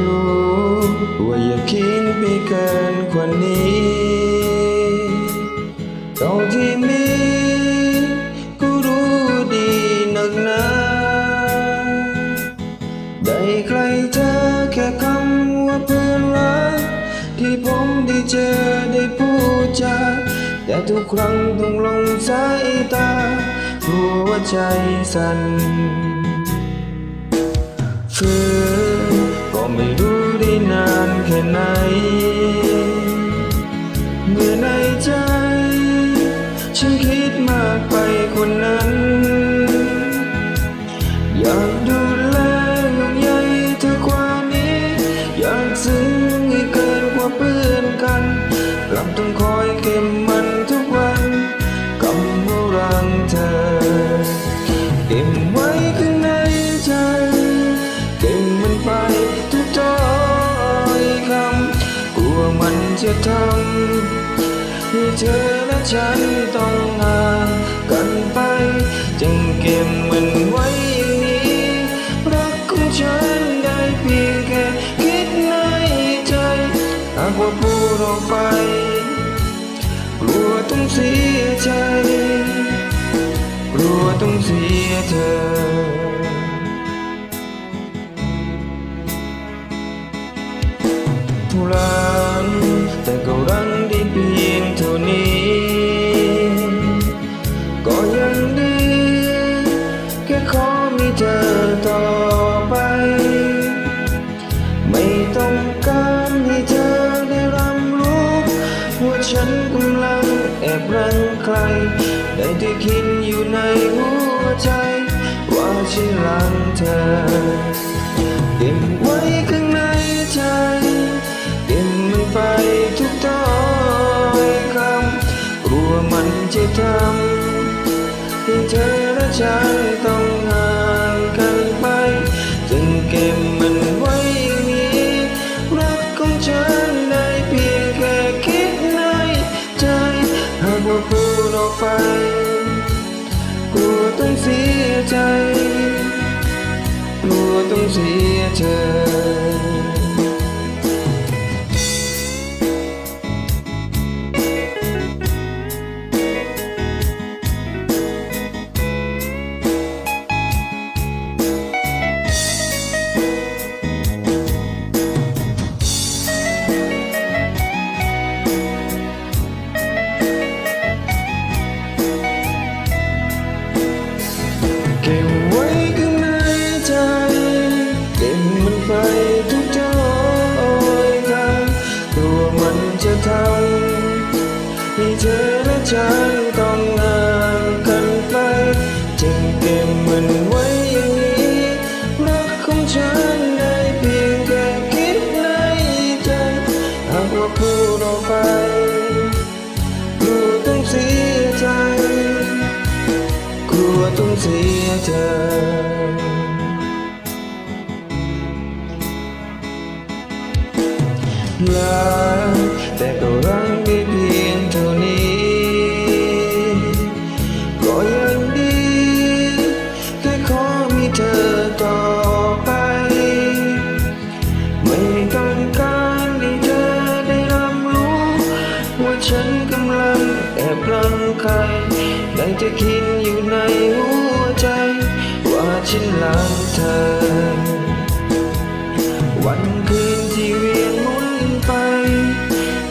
รู้ ว่าอย่าคิดไปเกินกว่านี้เท่าที่มีก็รู้ดีนักหนาได้ใครเจอแค่คำว่าเพื่อนรัก ที่ผมได้เจอได้พูดจาแต่ทุกครั้งต้องลงสายตา หัวใจสั่นฝื ไหน เมื่อในใจ ฉันคิดมากไปคนนั้น อยากดูแลห่วงใยเธอกว่านี้ อยากซึ้งให้เกินกว่าเพื่อนกันกลับต้องขอ ทำให้เธอและฉันต้องห่างกันไป จึงเก็บมันไว้อย่างนี้รักของฉันได้เพียงแค่คิดในใจหากว่าพูดออกไปกลัวต้องเสียใจกลัวต้องเสียเธอ มีเธอต่อไป ไม่ต้องการให้เธอได้รับรู้ว่าฉันกำลังแอบรังใคร ได้แต่คิดอยู่ในหัวใจ ว่าฉันรังเธอเก็บไว้ข้างในใจเก็บมันไปทุกถ้อยคำกลัวมันจะทำให้เธอและฉันต้อง ลัวต้ ฉันต้องห่างกันไปจึงเก็บมันไว้อย่างนี้รักของฉันได้เพียงแค่คิดในใจหากว่าพูดออกไปกลัวต้องเสียใจกลัวต้องเสียเธอลา งแอบรังใครได้แต่คิดอยู่ในหัวใจ ว่าฉันรักเธอ วันคืนที่เวียนหมุนไป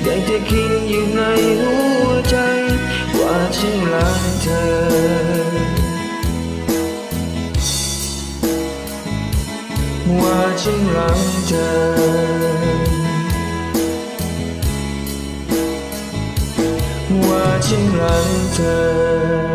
ได้แต่คิดอยู่ในหัวใจ ว่าฉันรักเธอว่าฉันรักเธอ 心乱的。